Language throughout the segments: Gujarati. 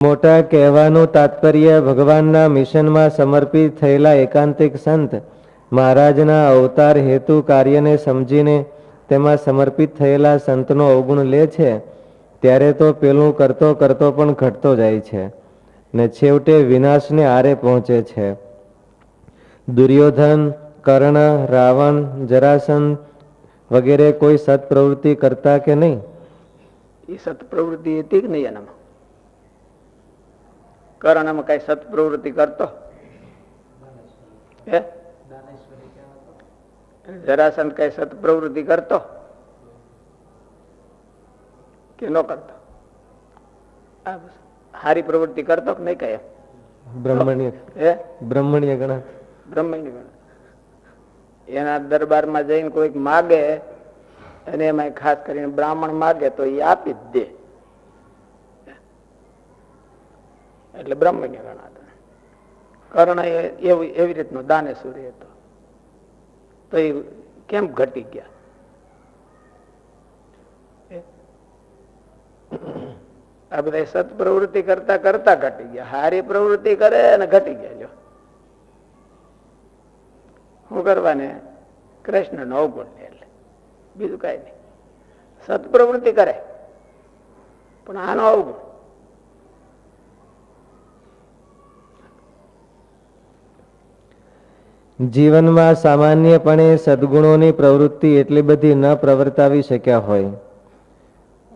મોટા કહેવાનું તાત્પર્ય ભગવાનના મિશનમાં સમર્પિત થયેલા એકાંતિક સંત મહારાજના અવતાર હેતુ કાર્યને સમજીને તેમાં સમર્પિત થયેલા સંતનો અવગુણ લે છે, ત્યારે તો પેલું કરતો કરતો પણ ઘટતો જાય છે ને છેવટે વિનાશને આરે પહોંચે છે. દુર્યોધન, કર્ણ, રાવણ જરાસંધ વગેરે કોઈ સત્પ્રવૃત્તિ કરતા કે નહીં? એ સત્પ્રવૃત્તિ હતી કે નહીં એનામાં? કર્ણમાં કઈ સત્પ્રવૃત્તિ કરતો? હે? જરાસંત કઈ સત્પ્રવૃત્તિ કરતો? કે ન કરતો? હારી પ્રવૃત્તિ કરતો કે નહીં કહે? બ્રહ્મણ્ય. હે? બ્રહ્મણ્ય ગણા બ્રહ્મણ્ય ગણ. એના દરબારમાં જઈને કોઈક માગે અને એમાં ખાસ કરીને બ્રાહ્મણ માગે તો એ આપી જ દે. એટલે બ્રહ્મણ્ય ગણાતા. કર્ણ એ એવું એવી રીતનો દાનેશ્વરી હતો. તો એ કેમ ઘટી ગયા? આ બધા સત પ્રવૃત્તિ કરતા કરતા ઘટી ગયા. હારી પ્રવૃત્તિ કરે અને ઘટી ગયા જો. શું કરવાને? કૃષ્ણ નો અવગુણ એટલે. બીજું કઈ નહીં. સત્પ્રવૃત્તિ કરે. પણ આનો અવગુણ. જીવનમાં સામાન્યપણે સદગુણોની પ્રવૃત્તિ એટલી બધી ન પ્રવર્તાવી શક્યા હોય.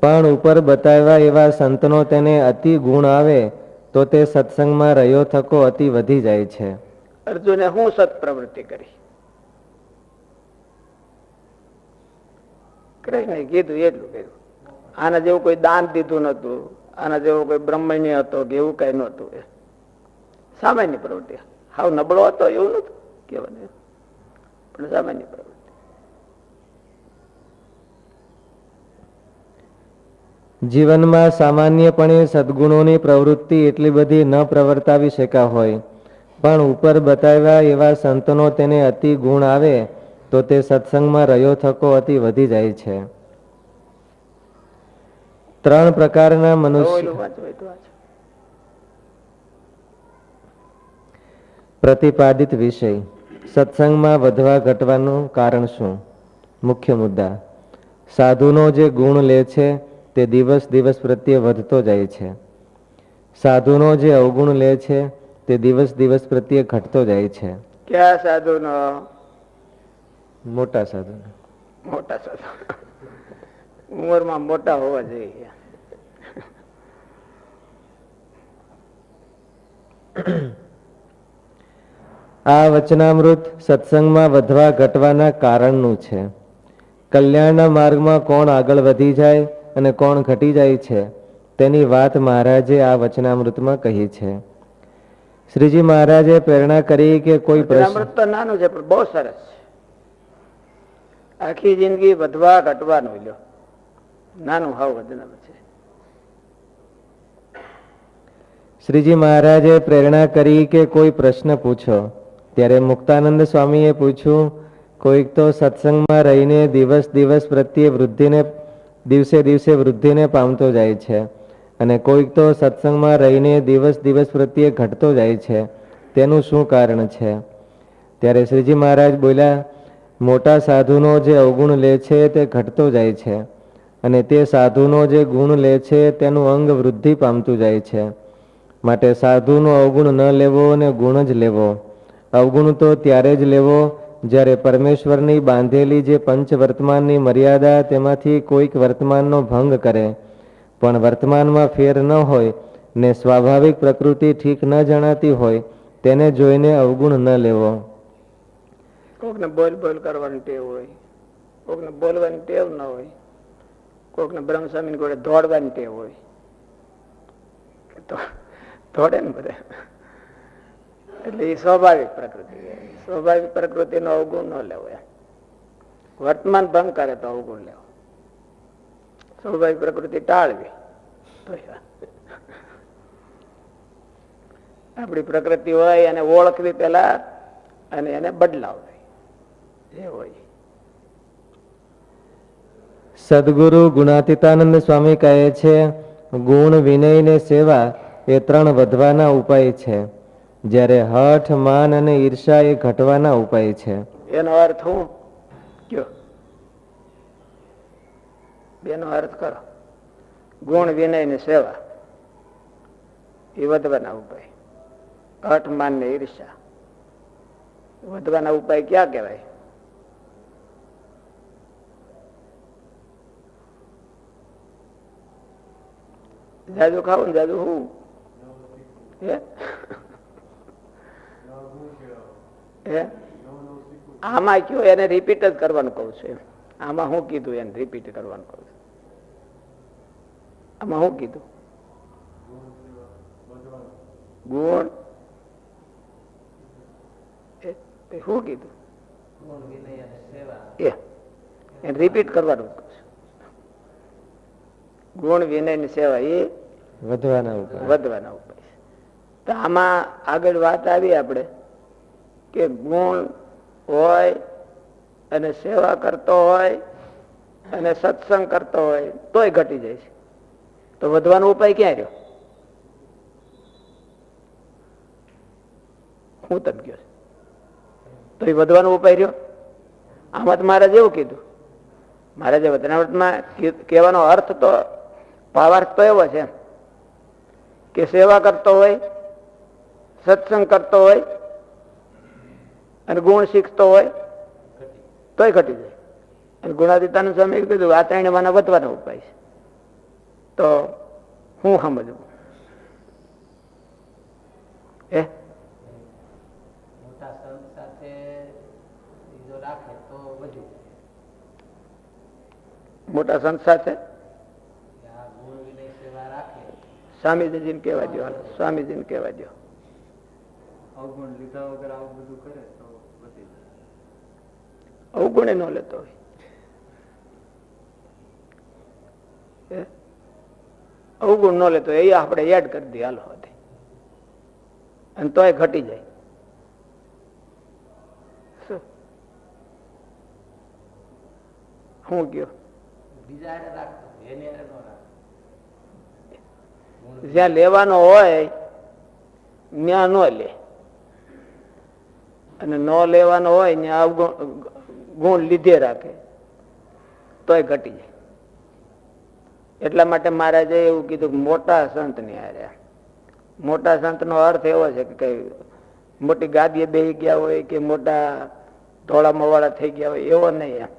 પણ ઉપર બતાવ્યા એવા સંતનો તેને અતિ ગુણ આવે, તો તે સત્સંગમાં રહ્યો થકો અતિ વધી જાય છે. અર્જુને હું સત્પ્રવૃત્તિ કરી? કૃષ્ણ કીધું એટલું કહ્યું આના જેવું કોઈ દાન દીધું નતું આના જેવો કોઈ બ્રહ્મણ્ય હતો કે એવું કઈ નહોતું. સામાન્ય પ્રવૃત્તિ. હાવ નબળો હતો એવું નતું કેવાનું પણ સામાન્ય પ્રવૃત્તિ. જીવનમાં સામાન્યપણે સદગુણોની પ્રવૃત્તિ એટલી બધી ન પ્રવર્તાવી શક્યા હોય પણ ઉપર બતાવ્યા એવા સંતનો તેને અતિ ગુણ આવે તો તે સત્સંગમાં રહ્યો થકો અતિ વધી જાય છે. ત્રણ પ્રકારના મનુષ્ય ઓલું વાંચો હોય તો વાંચો પ્રતિપાદિત વિષય સત્સંગમાં વધવા ઘટવાનું કારણ શું? મુખ્ય મુદ્દા સાધુનો જે ગુણ લે છે તે દિવસ દિવસ પ્રત્યે વધતો જાય છે. સાધુનો જે અવગુણ લે છે તે દિવસ દિવસ પ્રત્યે ઘટતો જાય છે. ક્યાં સાધુ નો મોટા સાધુ મોટા સાધુ ઉંમરમાં મોટા હોવા જોઈએ. આ વચનામૃત સત્સંગમાં વધવા ઘટવાના કારણનું છે. કલ્યાણના માર્ગમાં કોણ આગળ વધી જાય અને કોણ ઘટી જાય છે તેની વાત મહારાજે આ વચનામૃતમાં કહી છે. શ્રીજી મહારાજે પ્રેરણા કરી કે કોઈ પ્રશ્ન તો નાનું છે પણ બહુ સરસ છે. આખી જિંદગી વધવા ઘટવાનું લ્યો નાનું હાવ વચનામૃત છે. શ્રીજી મહારાજે પ્રેરણા કરી કે કોઈ પ્રશ્ન પૂછો. ત્યારે મુક્તાનંદ સ્વામીએ પૂછ્યું, કોઈક તો સત્સંગમાં રહીને દિવસ દિવસ પ્રત્યે વૃદ્ધિને, દિવસે દિવસે વૃદ્ધિને પામતો જાય છે અને કોઈક તો સત્સંગમાં રહીને દિવસ દિવસ પ્રત્યે ઘટતો જાય છે, તેનું શું કારણ છે? ત્યારે શ્રીજી મહારાજ બોલ્યા, મોટા સાધુનો જે અવગુણ લે છે તે ઘટતો જાય છે અને તે સાધુનો જે ગુણ લે છે તેનું અંગ વૃદ્ધિ પામતું જાય છે. માટે સાધુનો અવગુણ ન લેવો અને ગુણ જ લેવો. અવગુણ તો ત્યારે જ લેવો, જ્યારે પરમેશ્વરની બાંધેલી જે પંચ વર્તમાનની મર્યાદા તેમાંથી કોઈક વર્તમાનનો ભંગ કરે. પણ વર્તમાનમાં ફેર ન હોય, ને સ્વાભાવિક પ્રકૃતિ ઠીક ન જણાતી હોય, તેને જોઈને અવગુણ ન લેવો. કોકને બોલ બોલ કરવાની ટેવ હોય, કોકને બોલવાની ટેવ ન હોય, કોકને બ્રહ્મસ્વામી ગોળે દોડવાની ટેવ હોય. તો દોડે ને બધે. એટલે એ સ્વાભાવિક પ્રકૃતિ સ્વાભાવિક પ્રકૃતિનો અવગુણ ન લેવો વર્તમાન ભંગ કરે તો અવગુણ લેવો. સ્વાભાવિક પ્રકૃતિ ટાળવી. આપણી પ્રકૃતિ હોય એને ઓળખવી પેલા અને એને બદલાવવી. એ હોય. સદગુરુ ગુણાતીતાનંદ સ્વામી કહે છે, ગુણ વિનય ને સેવા એ ત્રણ વધવાના ઉપાય છે. જ્યારે હઠ માન અને ઈર્ષા એ ઘટવાના ઉપાય છે. એનો અર્થ હું? કયો? બેનો અર્થ કરો. ગુણ, વિનય ને સેવા. એ વધવાના ઉપાય. હઠ માન ને ઈર્ષા. વધવાના ઉપાય ક્યાં કહેવાય? જાજુ ખાવું ને જાજુ હે? હે? આમાં કયો એને રિપીટ જ કરવાનું કહું છું આમાં હું કીધું એને રિપીટ કરવાનું કહું છું. આમાં હું કીધું? ગુણ. શું કીધું? એ. એને રિપીટ કરવાનું કહું છું. ગુણ વિનયની સેવા એ વધવાના ઉપાય. વધવાના ઉપાય તો આમાં આગળ વાત આવી આપણે. કે ગુણ હોય, અને સેવા કરતો હોય, અને સત્સંગ કરતો હોય, તોય ઘટી જાય છે. તો વધવાનો ઉપાય ક્યાં રહ્યો? હું તમ ગયો? તો એ વધવાનો ઉપાય રહ્યો? આમાં તો મહારાજ એવું કીધું. મહારાજે વધનાવટમાં કહેવાનો અર્થ તો ભાવાર્થ તો એવો છે કે સેવા કરતો હોય, સત્સંગ કરતો હોય અને ગુણ શીખતો હોય તોય ઘટી જાય. અને ગુણાતીતાનું સ્વામી કીધું આ ત્રણે માના વધવાનો ઉપાય છે. તો હું સમજવું? એ મોટા સંત સાથે સ્વામીજીને કહેવા દો સ્વામીજીને કહેવા દો અવગુણ લીધા વગર આવું બધું કરે અવગુણે ન લેતો હોય. અવગુણ ન લેતો એ આપણે એડ કરી દઈએ હાલો. અને તોય ઘટી જાય. શું? કયો? જ્યાં લેવાનો હોય ત્યાં ન લે. અને ન લેવાનો હોય ત્યાં અવગુણ ગુણ લીધે રાખે, તોય ઘટી જાય. એટલા માટે મહારાજે એવું કીધું કે મોટા સંતની મોટા સંત નો અર્થ એવો છે કે કઈ મોટી ગાદીએ બેસી ગયા હોય કે મોટા ધોળા મવાળા થઈ ગયા હોય, એવો નહીં એમ.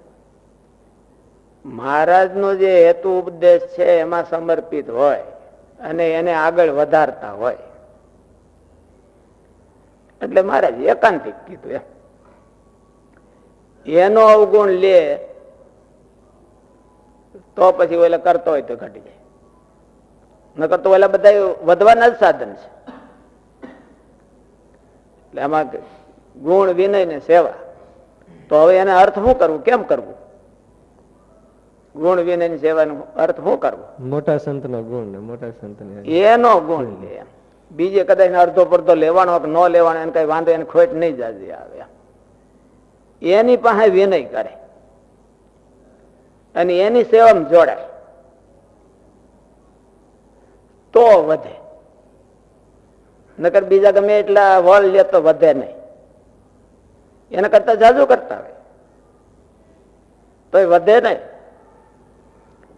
મહારાજનો જે હેતુ ઉપદેશ છે એમાં સમર્પિત હોય અને એને આગળ વધારતા હોય. એટલે મહારાજ એકાંતિક કીધું એમ. એનો અવગુણ લે તો પછી ઓલા કરતો હોય તો ઘટી જાય. નકર તો ઓલા બધા વધવાના જ સાધન છે. એટલે આમાં ગુણ વિનય ને સેવા. તો હવે એને અર્થ શું કરવું? કેમ કરવું? ગુણ વિનયની સેવાનો અર્થ શું કરવો? મોટા ગુણ ને મોટા સંત એનો. ગુણ લે. બીજે કદાચ અડધો પડધો લેવાનો કે ન લેવાનો એને કઈ વાંધો એને ખોટ નહીં જાજી આવે. એની પાસે વિનય કરે. અને એની સેવામાં જોડાય. તો વધે. નકર બીજા ગમે એટલા વળ લે તો વધે નહીં. એના કરતા જાજુ કરતા હોય. તો વધે નહીં.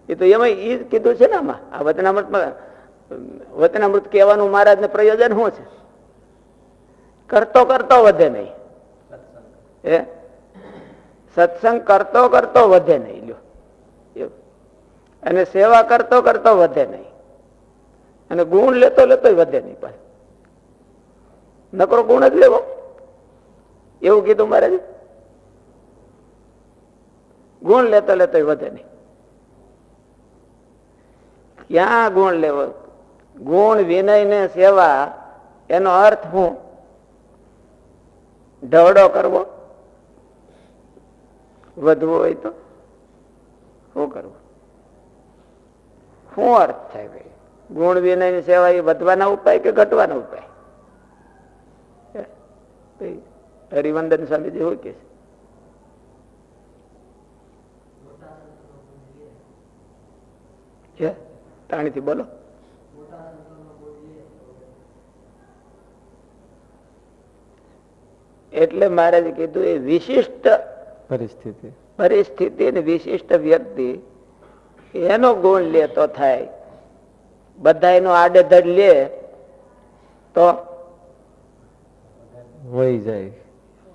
એ તો એમાં એ કીધું છે ને આમાં. આ વચનામૃતમાં વચનામૃત કહેવાનું મહારાજને પ્રયોજન શું છે? કરતો કરતો વધે નહીં. હે? સત્સંગ કરતો કરતો વધે નહીં લ્યો. અને સેવા કરતો કરતો વધે નહીં. અને ગુણ લેતો લેતો વધે નહીં પણ નકરો ગુણ જ લેવો. એવું કીધું મારે ગુણ લેતો લેતો વધે નહીં. ક્યાં ગુણ લેવો? ગુણ વિનય ને સેવા, એનો અર્થ હું? ઢવડો કરવો? વધવું હોય તો શું કરવું? શું અર્થ થાય ભાઈ ગુણ વિનયની સેવા એ વધવાના ઉપાય કે ઘટવાનો ઉપાય? હરિવંદન સ્વામીજી હોય કે છે? તાણીથી બોલો. એટલે મહારાજે કીધું એ વિશિષ્ટ પરિસ્થિતિ. પરિસ્થિતિ ને વિશિષ્ટ વ્યક્તિ એનો ગુણ લે તો થાય. બધા એનો આડેધડ લે તો વહી જાય.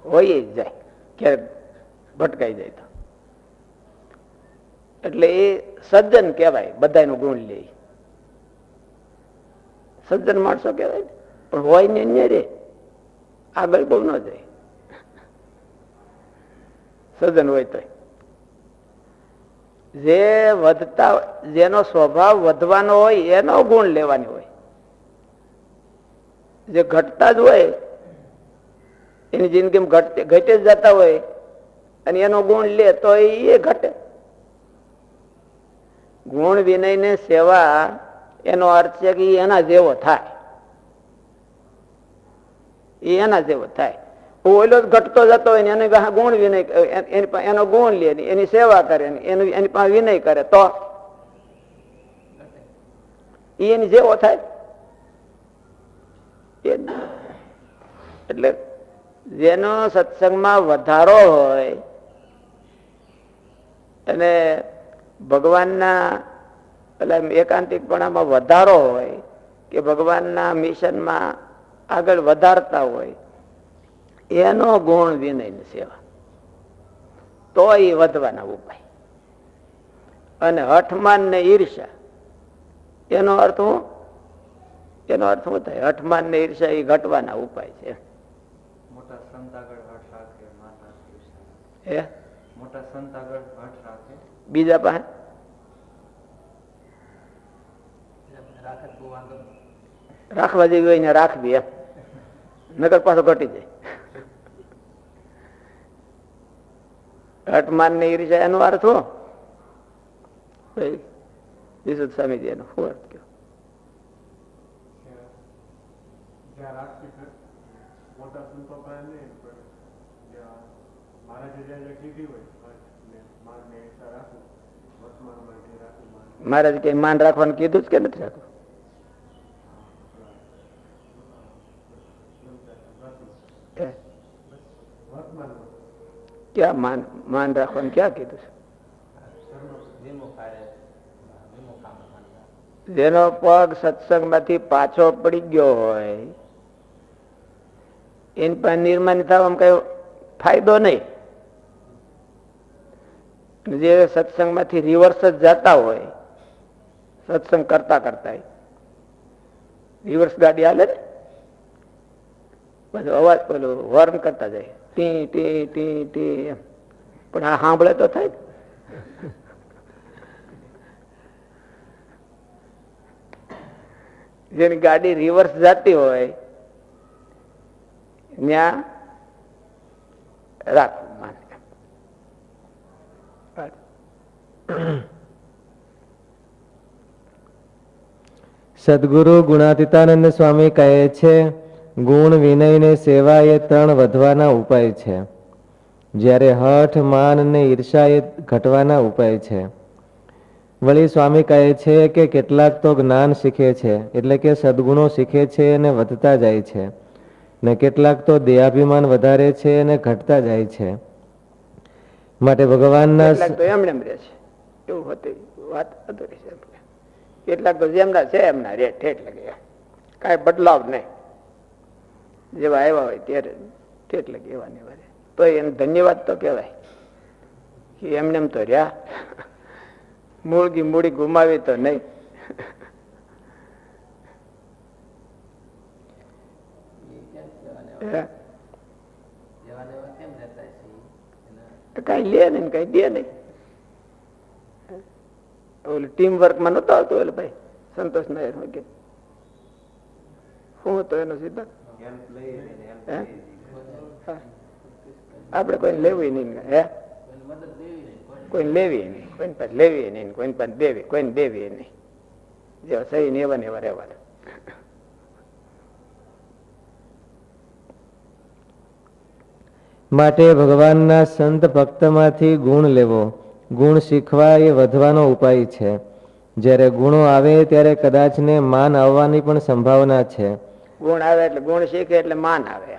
વહી જ જાય ક્યારેક ભટકાઈ જાય તો. એટલે એ સજ્જન કહેવાય બધાનો ગુણ લે. સજ્જન માણસો કહેવાય પણ હોય ને ને રે. આગળ બહુ ન જાય. સજ્જન હોય તો જે વધતા, જેનો સ્વભાવ વધવાનો હોય, એનો ગુણ લેવાની હોય. જે ઘટતા જ હોય, એની જિંદગીમાં ઘટતે, ઘટે જ જતા હોય, અને એનો ગુણ લે, તો એ ઘટે. ગુણ વિનય ને સેવા, એનો અર્થ છે કે એના જેવો થાય. એના જેવો થાય. ઓલો ઘટતો જતો હોય ને એની પાસે ગુણ વિનય એની ગુણ લે એની સેવા કરે એની પાસે વિનય કરે, તો? એની જેવો થાય? એટલે જેનો સત્સંગમાં વધારો હોય, અને ભગવાનના એટલે એકાંતિકપણામાં વધારો હોય, કે ભગવાનના મિશનમાં આગળ વધારતા હોય એનો ગુણ વિનય ને સેવા. તો એ વધવાના ઉપાય. અને હઠમાન ને ઈર્ષા એનો અર્થ હું? એનો અર્થ શું થાય? હઠમાન ને ઈર્ષા એ ઘટવાના ઉપાય છે. મોટા સંત આગળ હઠ રાખે માતા ઈર્ષા. હે? મોટા સંત આગળ હઠ રાખે. બીજા પાસે? રાખવા જેવી હોય ને રાખવી એમ. નગર પાછો ઘટી જાય. હટમાન ને ઈર્ષા એનો અર્થ હો વિશુદ્ધ સ્વામીજી એનો શું અર્થ કયો મહારાજે કે માન રાખવાનું કીધું જ કે નથી રાખવું હે? ક્યાં માન માન રાખવાનું ક્યાં કીધું છે જેનો પગ સત્સંગમાંથી પાછો પડી ગયો હોય એની પાસે નિર્માની થવામાં કઈ ફાયદો નહીં જે સત્સંગમાંથી રિવર્સ જ જતા હોય સત્સંગ કરતા કરતા રિવર્સ ગાડી હાલે ને બધો અવાજ પેલો હોર્ન કરતા જાય ટી ટી ટી ટી પણ આ સાંભળે તો થાય જેની ગાડી રિવર્સ જતી હોય, ત્યાં રાખવું માને સદગુરુ ગુણાતીતાનંદ સ્વામી કહે છે ગુણ વિનય ને સેવા એ ત્રણ વધવાના ઉપાય છે. જ્યારે હઠ, માન ને ઈર્ષા એ ઘટવાના ઉપાય છે. વળી સ્વામી કહે છે કે કેટલાક તો જ્ઞાન શીખે છે, એટલે કે સદગુણો શીખે છે અને વધતા જાય છે. ને કેટલાક તો દેહાભિમાન વધારે છે અને ઘટતા જાય છે. માટે ભગવાનના એવું કેટલાક તો જેમના છે એમના રેટ ઠેઠ લગે. કાંઈ બદલાવ નહીં. જેવા આવ્યા હોય ત્યારે તેટલે એવા ને તો એને ધન્યવાદ તો કહેવાય કે એમને એમ તો રહ્યા મૂળગી મૂડી ગુમાવી તો નહીં કઈ લે નહીં કઈ દે નહીં ઓલું ટીમ વર્કમાં નતો આવતો ઓલું ભાઈ સંતોષ નાયર હોય કે શું હતો એનો સિદ્ધાંત હે? હા. આપણે કોઈ લેવી નહીં હે કોઈ લેવી નહીં કોઈ પાસે લેવી નહીં કોઈ પાસે દેવી કોઈને દેવી નહીં જે સહી ને એવા ને માટે ભગવાનના સંત ભક્તમાંથી ગુણ લેવો. ગુણ શીખવા એ વધવાનો ઉપાય છે. જ્યારે ગુણો આવે ત્યારે કદાચ ને માન આવવાની પણ સંભાવના છે. ગુણ આવે એટલે ગુણ શીખે એટલે માન આવે.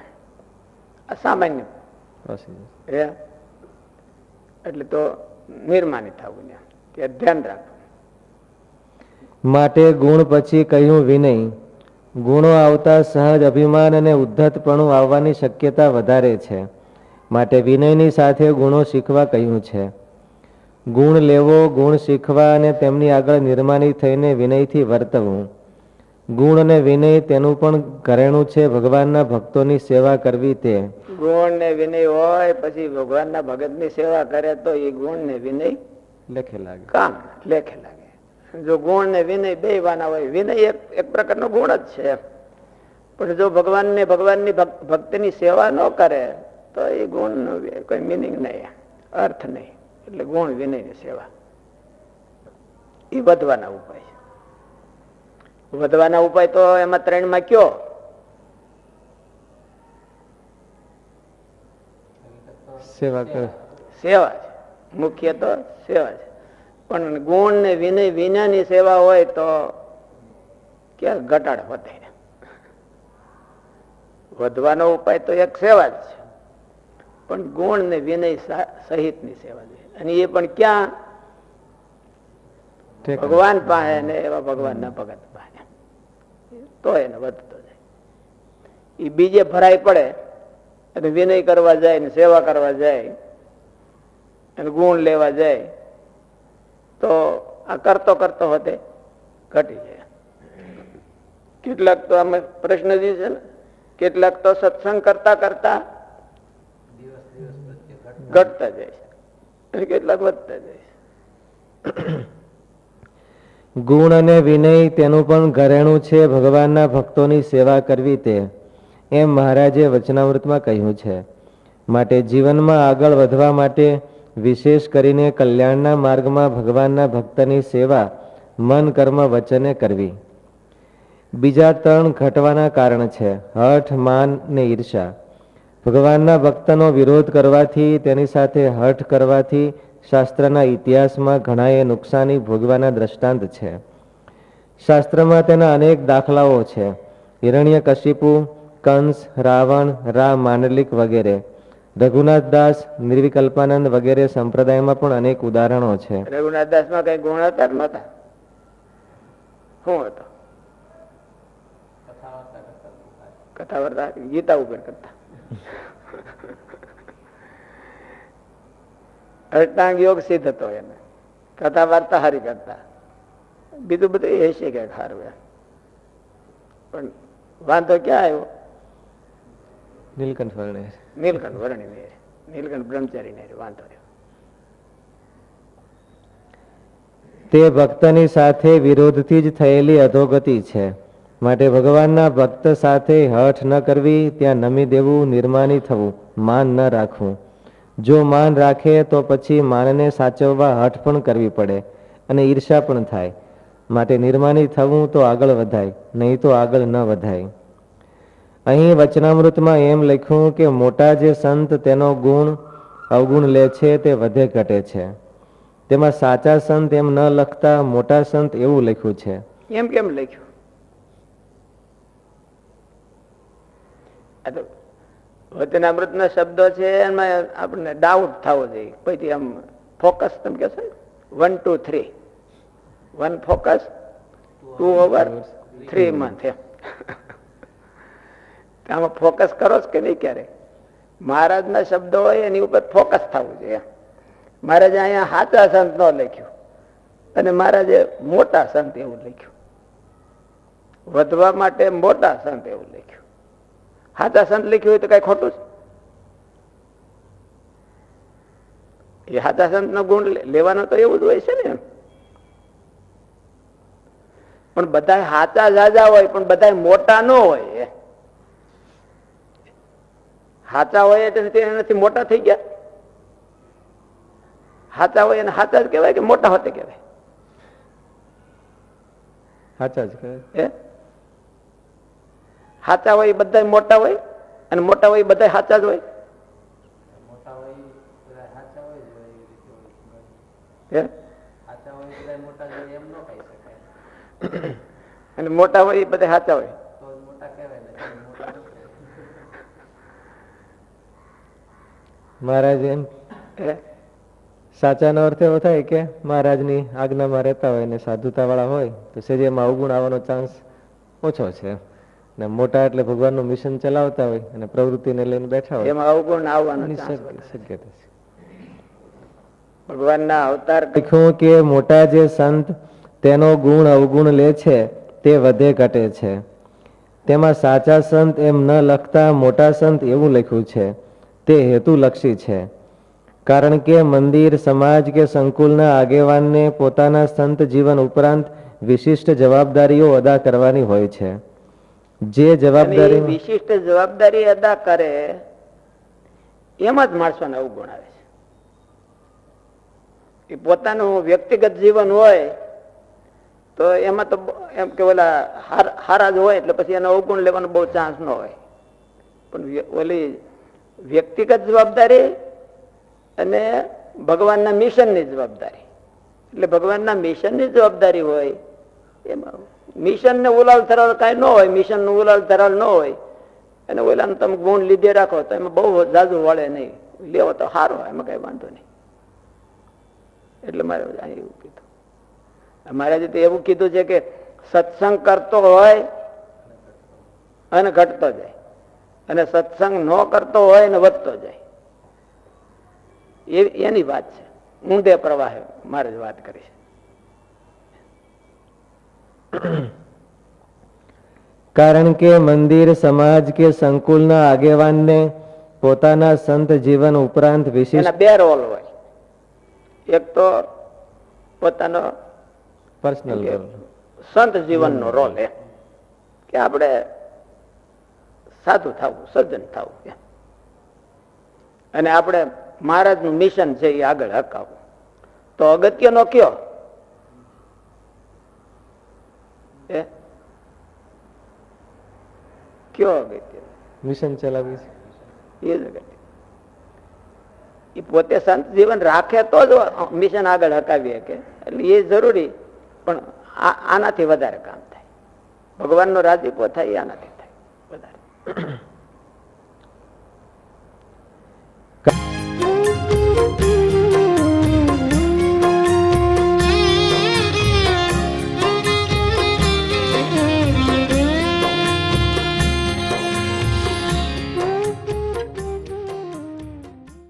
આ સામાન્ય. એટલે તો નિર્માની થવું ને ત્યાં ધ્યાન રાખવું. માટે ગુણ પછી કહ્યું વિનય ગુણો આવતા સહજ અભિમાન અને ઉદ્ધતપણું આવવાની શક્યતા વધારે છે. માટે વિનયની સાથે ગુણો શીખવા કહ્યું છે. ગુણ લેવો ગુણ શીખવા અને તેમની આગળ નિર્માની થઈને વિનયથી વર્તવું. ગુણ અને વિનય તેનું પણ ઘરેણું છે ભગવાનના ભક્તોની સેવા કરવી તે. ગુણ ને વિનય હોય પછી ભગવાનના ભગતની સેવા કરે તો એ ગુણ ને વિનય લેખે લાગે. કામ? લેખે લાગે. જો ગુણ ને વિનય બે વાના હોય વિનય એક એક પ્રકારનો ગુણ જ છે. પણ જો ભગવાનને ભગવાનની ભક- ભક્તિની સેવા ન કરે તો એ ગુણ કોઈ મિનિંગ નહીં અર્થ નહીં. એટલે ગુણ વિનયની સેવા. એ વધવાના ઉપાય છે. વધવાના ઉપાય તો એમાં ત્રણમાં કયો? સેવા કરે. સેવા છે. મુખ્ય તો સેવા છે. પણ ગુણ ને વિનય વિનાની સેવા હોય તો ક્યાં ઘટાડ વધે? વધવાનો ઉપાય તો એક સેવા જ છે. પણ ગુણ ને વિનય સહિત સહિતની સેવા છે અને એ પણ ક્યાં? ભગવાન પાસે ને એવા ભગવાનના ભગત પાસે. તો એને વધતો જાય. એ બીજે ભરાય પડે અને વિનય કરવા જાય ને સેવા કરવા જાય અને ગુણ લેવા જાય, તો આ કરતો કરતો હોતે ઘટી જાય. કેટલાક તો અમે પ્રશ્ન જે છે ને, કેટલાક તો સત્સંગ કરતા કરતા ઘટતા જાય છે. કેટલાક વધતા જાય છે. ગુણ અને વિનય તેનું પણ ઘરેણું છે, ભગવાનના ભક્તોની સેવા કરવી તે, એમ મહારાજે વચનામૃતમાં કહ્યું છે. માટે જીવનમાં આગળ વધવા માટે વિશેષ કરીને કલ્યાણના માર્ગમાં ભગવાનના ભક્તની સેવા, મન, કર્મ, વચને કરવી. બીજા ત્રણ ઘટવાના કારણ છે, હઠ, માન ને ઈર્ષા ભગવાનના ભક્તનો વિરોધ કરવાથી, તેની સાથે હઠ કરવાથી શાસ્ત્રના ઇતિહાસમાં ઘણાએ નુકસાની ભોગવાના દ્રષ્ટાંત છે. શાસ્ત્રમાં તેના અનેક દાખલાઓ છે. હિરણ્ય કશિપુ કંસ, રાવણ, રા માંડલિક વગેરે. રઘુનાથ દાસ, નિર્વિકલ્પાનંદ વગેરે સંપ્રદાયમાં પણ અનેક ઉદાહરણો છે. રઘુનાથ દાસમાં કઈ ગુણ હતા શું હતો? કથા ગીતા ઉપર કરતા. અષ્ટાંગ યોગ સિદ્ધ હતો એને. કથા વાર્તા હારી કરતા. બીજું બધું એ છે કે હારવે પણ વાંધો ક્યાં આવ્યો? નીલકંઠ વર્ણિ નીલકંઠ વર્ણિ ને નીલકંઠ બ્રહ્મચારી ને વાંધો રહ્યો તે ભક્તની સાથે વિરોધથી જ થયેલી અધોગતિ છે. માટે ભગવાનના ભક્ત સાથે હઠ ન કરવી ત્યાં નમી દેવું નિર્માની થવું માન ન રાખવું. જો માન રાખે તો પછી માનને સાચવવા હઠ પણ કરવી પડે અને ઈર્ષા પણ થાય. માટે નિર્માની થવું તો આગળ વધાય, નહીં તો આગળ ન વધાય. અહીં વચનામૃતમાં એમ લખ્યું કે મોટા જે સંત તેનો ગુણ, અવગુણ લે છે તે વધે ઘટે છે. તેમાં સાચા સંત એમ ન લખતા મોટા સંત એવું લખ્યું છે. એમ કેમ લખ્યું? આ તો ના શબ્દો છે, એમાં આપણને ડાઉટ થવો જોઈએ. પછી આમ ફોકસ તમે કહેશો one two three one focus two over three month એમ. આમાં ફોકસ કરો જ કે નહીં ક્યારે? મહારાજના શબ્દો હોય, એની ઉપર ફોકસ થવું જોઈએ. મહારાજે અહીંયા સાચા સંત ન લખ્યું. અને મહારાજે મોટા સંત એવું લખ્યું. વધવા માટે મોટા સંત એવું લખ્યું. સાચા સંત લખ્યું હોય તો કઈ ખોટું છે એ સાચા સંત નો ગુણ લેવાનો તો એવું જ હોય છે ને પણ બધા સાચા જાજા હોય પણ બધા મોટા ન હોય. સાચા હોય એટલે એનાથી મોટા થઈ ગયા. સાચા હોય એને સાચા જ કહેવાય કે મોટા હોતે કહેવાય? સાચા જ કહે હે? સાચા હોય બધા મોટા હોય અને મોટા હોય બધા સાચા જ હોય? મોટા હોય ઈ બધા સાચા હોય જ હોય એવી રીતે હોય હે? સાચા હોય બધા મોટા જ હોય એમ ન કહી શકાય. અને મોટા હોય એ બધા સાચા હોય. મહારાજ એમ? સાચાનો અર્થ એવો થાય કે મહારાજની આજ્ઞામાં રહેતા હોય અને સાધુતા વાળા હોય તો શરીરમાં એમાં અવગુણ આવવાનો ચાન્સ ઓછો છે. ને મોટા એટલે ભગવાનનું મિશન ચલાવતા હોય અને પ્રવૃત્તિને લઈને બેઠા હોય. એમાં અવગુણ આવવાનો. શક્યતા છે. ભગવાનના અવતાર લખ્યું કે મોટા જે સંત તેનો ગુણ અવગુણ લે છે તે વધે ઘટે છે. તેમાં સાચા સંત એમ ન લખતા મોટા સંત એવું લખ્યું છે. તે હેતુલક્ષી છે. કારણ કે મંદિર સમાજ કે સંકુલના આગેવાનને પોતાના સંત જીવન ઉપરાંત વિશિષ્ટ જવાબદારીઓ અદા કરવાની હોય છે. જે જવાબદારી વિશિષ્ટ જવાબદારી અદા કરે, એમ જ માણસોને અવગુણ આવે છે. એ પોતાનું વ્યક્તિગત જીવન હોય, તો એમાં તો એમ કે ઓલા હારા જ હોય, એટલે પછી એનો અવગુણ લેવાનો બહુ ચાન્સ ન હોય. પણ ઓલી વ્યક્તિગત જવાબદારી અને ભગવાનના મિશનની જવાબદારી. એટલે ભગવાનના મિશનની જવાબદારી હોય, એમાં મિશન ને ઉલાલ થરાલ કાંઈ ન હોય મિશનનું ઉલાલ થરાલ ન હોય. અને ઓલાને તમે ગુણ લીધે રાખો, તો એમાં બહુ જાજુ વળે નહીં. લેવો તો સારો એમાં કઈ વાંધો નહીં. એટલે મારે એવું કીધું. મહારાજે તો એવું કીધું છે કે સત્સંગ કરતો હોય અને ઘટતો જાય. અને સત્સંગ ન કરતો હોય ને વધતો જાય. એ એની વાત છે. ઊંધે પ્રવાહે મારે જ વાત કરી છે. કારણ કે મંદિર સમાજ કે સંકુલના આગેવાનને પોતાના સંત જીવન ઉપરાંત વિશિષ્ટ બે રોલ હોય. એક તો પોતાનો પર્સનલ સંત જીવનનો રોલ એ કે આપણે સાધુ થવું સજ્જન થવું અને આપણે મહારાજનું મિશન છે એ આગળ હકાવું તો અગત્યનો કયો? એ કયો અગત્ય? મિશન ચલાવી છે. એ જ અગત્ય. એ પોતે સંત જીવન રાખે તો જ મિશન આગળ હકાવી શકે એટલે એ જરૂરી પણ આ- આનાથી વધારે કામ થાય. ભગવાનનો રાજીપો થાય આનાથી થાય. વધારે.